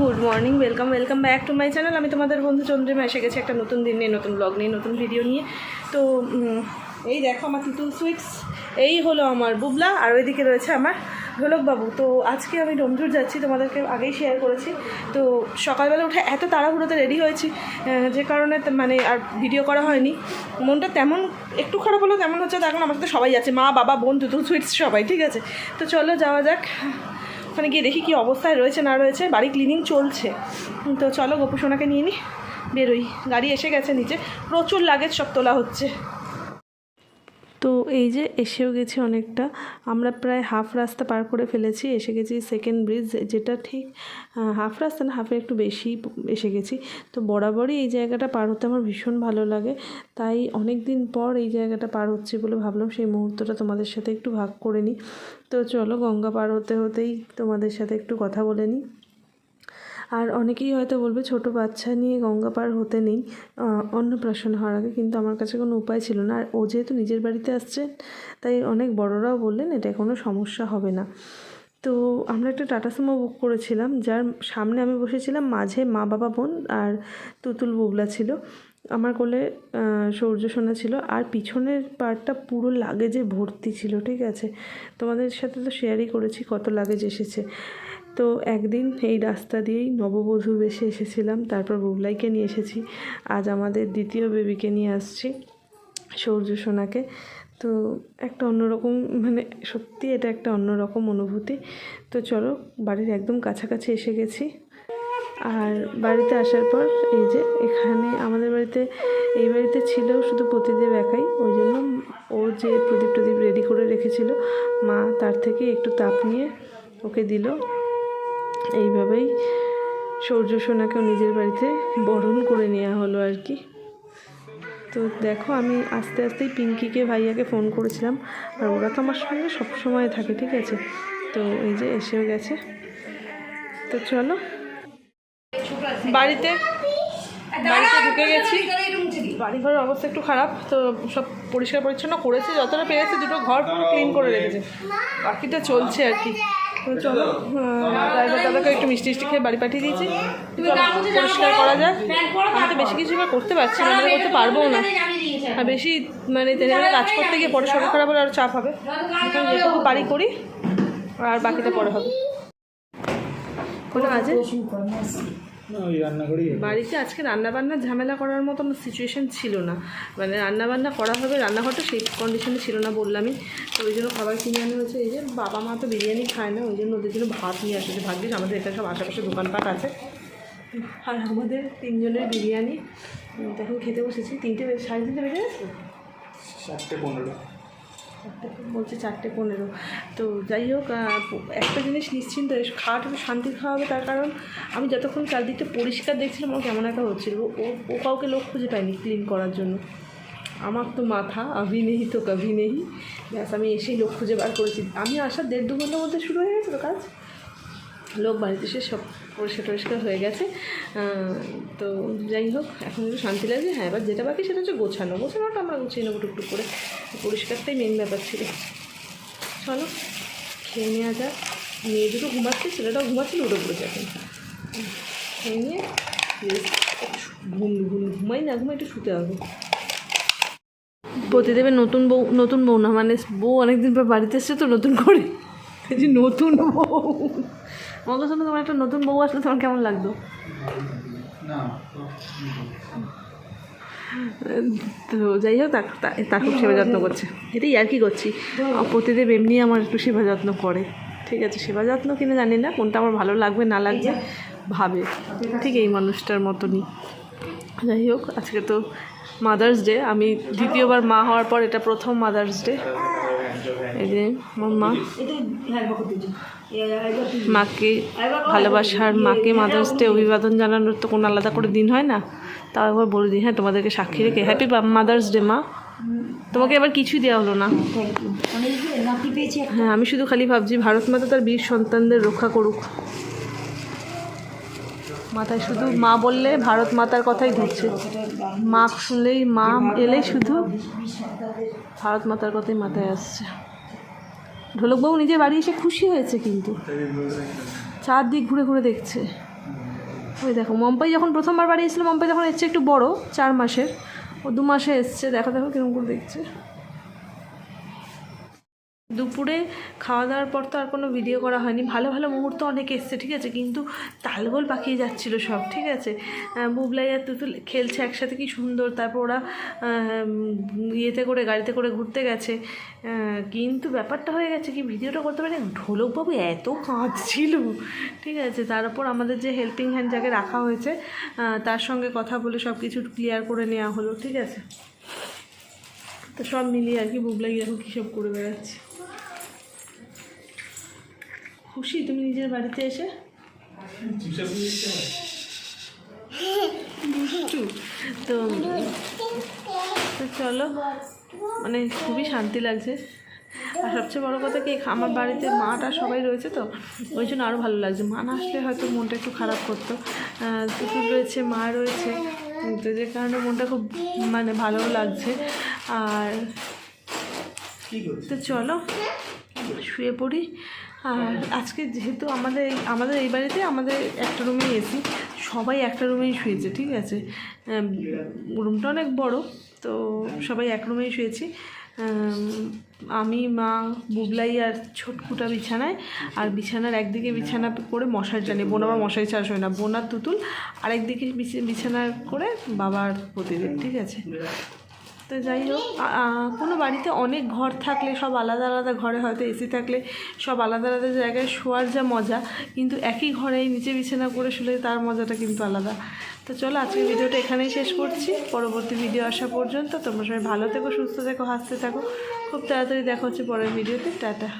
Good morning welcome welcome back to my channel আমি তোমাদের বন্ধু চন্দ্রিমা এসে গেছি একটা নতুন দিন নিয়ে, নতুন ব্লগ নিয়ে, নতুন ভিডিও নিয়ে। তো এই দেখো আমার তিতুল সুইটস এই হলো আমার বুবলা, আর ওইদিকে রয়েছে আমার ঢোলকবাবু তো আজকে আমি ডোমজুর যাচ্ছি, তোমাদেরকে আগেই শেয়ার করেছি। তো সকালবেলা উঠে এত তাড়াহুড়োতে রেডি হয়েছি যে কারণে মানে আর ভিডিও করা হয়নি। মনটা তেমন, একটু খারাপ হলো তেমন হচ্ছে তো এখন আমার সাথে সবাই আছে মা, বাবা, বোন, তুতুল সুইটস সবাই, ঠিক আছে? তো চলো যাওয়া যাক। ওখানে গিয়ে দেখি কি অবস্থায় রয়েছে, না রয়েছে। বাড়ি ক্লিনিং চলছে। তো চলো গোপু সোনাকে নিয়ে নি। বেরোই। গাড়ি এসে গেছে নিচে। প্রচুর লাগেজ সব তোলা হচ্ছে। তো এই যে এসেও গেছি অনেকটা। আমরা প্রায় হাফ রাস্তা পার করে ফেলেছি, এসে গেছি সেকেন্ড ব্রিজ যেটা ঠিক হাফ রাস্তা না, হাফে একটু বেশি এসে গেছি। তো বরাবরই এই জায়গাটা পার হতে আমার ভীষণ ভালো লাগে। তাই অনেক দিন পর এই জায়গাটা পার হচ্ছে বলে ভাবলাম সেই মুহূর্তটা তোমাদের সাথে একটু ভাগ করে নিই। তো চলো গঙ্গা পার হতে হতেই তোমাদের সাথে একটু কথা বলে নিই। আর অনেকেই হয়তো বলবে ছোট বাচ্চা নিয়ে গঙ্গা পার হতে নেই অন্নপ্রাশন হওয়ার আগে, কিন্তু আমার কাছে কোনো উপায় ছিল না। আর ও যেহেতু নিজের বাড়িতে আসছে, তাই অনেক বড়রাও বললেন, এটা কোনো সমস্যা হবে না। তো আমরা একটা টাটা সুমো বুক করেছিলাম, যার সামনে আমি বসেছিলাম, মাঝে মা বাবা বোন আর তুতুল বুবলা ছিল। আমার কোলে সূর্য সোনা ছিল, আর পিছনের পার্টটা পুরো লাগেজে ভর্তি ছিল, ঠিক আছে? তোমাদের সাথে তো শেয়ারই করেছি, কত লাগেজ এসেছে। তো একদিন এই রাস্তা দিয়েই নববধূ বেশে এসেছিলাম, তারপর বুবলাইকে নিয়ে এসেছি। আজ আমাদের দ্বিতীয় বেবিকে নিয়ে আসছি, সৌর্য সোনাকে। তো একটা অন্যরকম মানে সত্যি এটা একটা অন্যরকম অনুভূতি। তো চলো, বাড়ির একদম কাছাকাছি এসে গেছি। আর বাড়িতে আসার পর এই যে এখানে আমাদের বাড়িতে, এই বাড়িতে ছিল শুধু প্রতিদেব একাই। ওই জন্য ও যে প্রদীপ টদীপ রেডি করে রেখেছিল, মা তার থেকে একটু তাপ নিয়ে ওকে দিল। এইভাবেই সৌর্য সোনাকেও নিজের বাড়িতে বরণ করে নেওয়া হলো আর কি। তো দেখো, আমি আস্তে আস্তেই পিঙ্কিকে, ভাইয়াকে ফোন করেছিলাম। আর ওরা তো আমার সঙ্গে সবসময় থাকে, ঠিক আছে? তো এই যে এসেও গেছে। তো চলো। বাড়িতে বাড়িতে ঢুকে গেছি। বাড়িঘরের অবস্থা একটু খারাপ, তো সব পরিষ্কার পরিচ্ছন্ন করেছে, যতটা পেরেছে দুটো ঘর পুরো ক্লিন করে রেখেছে। বাকিটা চলছে আর কি। চলো ড্রাইভার দাদাকে একটু মিষ্টি মিষ্টি খেয়ে বাড়ি পাঠিয়ে দিয়েছি। পরিষ্কার করা যাক। আমি তো বেশি কিছু এবার করতে পারছি না করতে পারব না। আর বেশি মানে তেলে কাজ করতে গিয়ে পরে শরীর খারাপ হলে আরও চাপ হবে। যেটুকু পারি করি আর বাকিটা পরে হবে। কোনো কাজে না ওই রান্নাঘরেই হবে। বাড়িতে আজকে রান্নাবান্না ঝামেলা করার মতন সিচুয়েশন ছিল না। মানে রান্নাবান্না করা হবে রান্নাঘরটা সেই কন্ডিশনে ছিল না বললামই তো ওই জন্য খাবার কিনে আনা হয়েছে। এই যে বাবা মা তো বিরিয়ানি খায় না ওই জন্য ওদের জন্য ভাত নিয়ে আসে ভাগ্যিস আমাদের এখানে সব আশেপাশে দোকানপাট আছে। আর আমাদের তিনজনের বিরিয়ানি এখন খেতে বসেছি। তিনটে সাড়ে তিনটে বেজে গেছে? চারটে পনেরো বলছে চারটে পনেরো। তো যাই হোক একটা জিনিস নিশ্চিন্ত খাওয়াটা একটু শান্তি খাওয়া হবে তার কারণ, আমি যতক্ষণ চারদিকটা পরিষ্কার দেখছিলাম, আমার কেমন একটা হচ্ছিল। ও ও কাউকে লোক খুঁজে পায়নি ক্লিন করার জন্য। আমার তো মাথা আভি নেই তো কাভি নেই ব্যাস, আমি এসেই লোক খুঁজে বার করেছি। আমি আসার দেড় দু ঘণ্টার মধ্যে শুরু হয়ে গেছিল কাজ? লোক বাড়িতে এসে সব পরিষ্কার টরিষ্কার হয়ে গেছে। তো যাই হোক, এখন একটু শান্তি লাগছে। হ্যাঁ এবার যেটা বাকি সেটা হচ্ছে গোছানো। গোছানোটা আমরা গুছিয়ে নেব টুকটুক করে। পরিষ্কারটাই মেন ব্যাপার ছিল। চলো, খেয়ে নেওয়া যাক। মেয়ে দুটো ঘুমাচ্ছে, ছেলেটাও ঘুমাচ্ছিল উঠে পড়েছে এখন। খেয়ে নিয়ে ঘুম ঘুম, ঘুমাই না, ঘুমাই একটু শুতে হবে। প্রতিদেবের নতুন বউ নতুন বউ না মানে বউ অনেকদিন পর বাড়িতে এসছে তো নতুন করে। নতুন বউ। আমার সঙ্গে তোমার একটা নতুন বউ আসলে তোমার কেমন লাগতো তো যাই হোক তার খুব সেবা যত্ন করছে। এটাই আর কি করছি। প্রতিদেব এমনি আমার একটু সেবা যত্ন করে। ঠিক আছে সেবা যত্ন কিনা জানি না কোনটা আমার ভালো লাগবে না লাগবে ভাবে। ঠিক এই মানুষটার মতনই। যাই হোক আজকে তো মাদার্স ডে আমি দ্বিতীয়বার মা হওয়ার পর এটা প্রথম মাদার্স ডে এই মা মাকে ভালোবাসার, মাকে মাদার্স ডে অভিবাদন জানানোর তো কোনো আলাদা করে দিন হয় না। তাও একবার বলে দিই হ্যাঁ তোমাদেরকে সাক্ষী রেখে হ্যাপি মাদার্স ডে মা। তোমাকে এবার কিছুই দেওয়া হলো না। হ্যাঁ আমি শুধু খালি ভাবছি, ভারত মাতা তার বীর সন্তানদের রক্ষা করুক। মাথায় শুধু মা বললে ভারত মাতার কথাই ধরছে। মা শুনলেই মা এলেই শুধু ভারত মাতার কথাই মাথায় আসছে। ঢোলকবাবু নিজের বাড়ি এসে খুশি হয়েছে কিন্তু। চারদিক ঘুরে ঘুরে দেখছে। ওই দেখো মম্পাই যখন প্রথমবার বাড়ি এসেছিল মম্পাই তখন এসছে একটু বড়, চার মাসের। ও দু মাসে এসছে, দেখো দেখো কীরকম করে দেখছে। দুপুরে খাওয়া দাওয়ার পর তো আর কোনো ভিডিও করা হয়নি। ভালো ভালো মুহূর্ত অনেক এসছে, ঠিক আছে? কিন্তু তালগোল পাকিয়ে যাচ্ছিল সব, ঠিক আছে? বুবলাই আর তুতুল খেলছে একসাথে, কি সুন্দর। তারপর ওরা ইয়েতে করে, গাড়িতে করে ঘুরতে গেছে। কিন্তু ব্যাপারটা হয়ে গেছে কি, ভিডিওটা করতে পারে ঢোলকবাবু এত কাঁদছিল, ঠিক আছে? তার উপর আমাদের যে হেল্পিং হ্যান্ড যাকে রাখা হয়েছে তার সঙ্গে কথা বলে সব কিছু ক্লিয়ার করে নেওয়া হলো, ঠিক আছে? তো সব মিলিয়ে আর কি বুবলাই এখন কী সব করে বেড়াচ্ছে। খুশি? তুমি নিজের বাড়িতে এসে? তো তো চলো। মানে খুবই শান্তি লাগছে। আর সবচেয়ে বড় কথা কি আমার বাড়িতে মাটা সবাই রয়েছে তো ওই জন্য আরও ভালো লাগছে। মা না আসলে হয়তো মনটা একটু খারাপ করতো। কুকুর রয়েছে মা রয়েছে। তো যে কারণে মনটা খুব মানে ভালোও লাগছে। আর তো চলো শুয়ে পড়ি। আর আজকে যেহেতু আমাদের আমাদের এই বাড়িতে আমাদের একটা রুমেই এসি সবাই একটা রুমেই শুয়েছে, ঠিক আছে? রুমটা অনেক বড়, তো সবাই এক রুমেই শুয়েছি। আমি, মা, বুবলাই আর ছোটকুটা বিছানায়, আর বিছানার একদিকে বিছানা করে মশার জানি বোন আবার মশারি চাষ হয় না, বোন আর তুতুল, আরেকদিকে বিছ- বিছানা করে বাবার প্রতিদিন ঠিক আছে? তো যাই হোক কোনো বাড়িতে অনেক ঘর থাকলে, সব আলাদা আলাদা ঘরে হয়তো এসি থাকলে, সব আলাদা আলাদা জায়গায় শোয়ার যা মজা, কিন্তু একই ঘরে নিচে বিছানা করে শুলে তার মজাটা কিন্তু আলাদা। তো চলো আজকের ভিডিওটা এখানেই শেষ করছি। পরবর্তী ভিডিও আসা পর্যন্ত তোমরা সবাই ভালো থেকো, সুস্থ থেকো, হাসতে থাকো। খুব তাড়াতাড়ি দেখা হচ্ছে পরের ভিডিওতে। টাটা।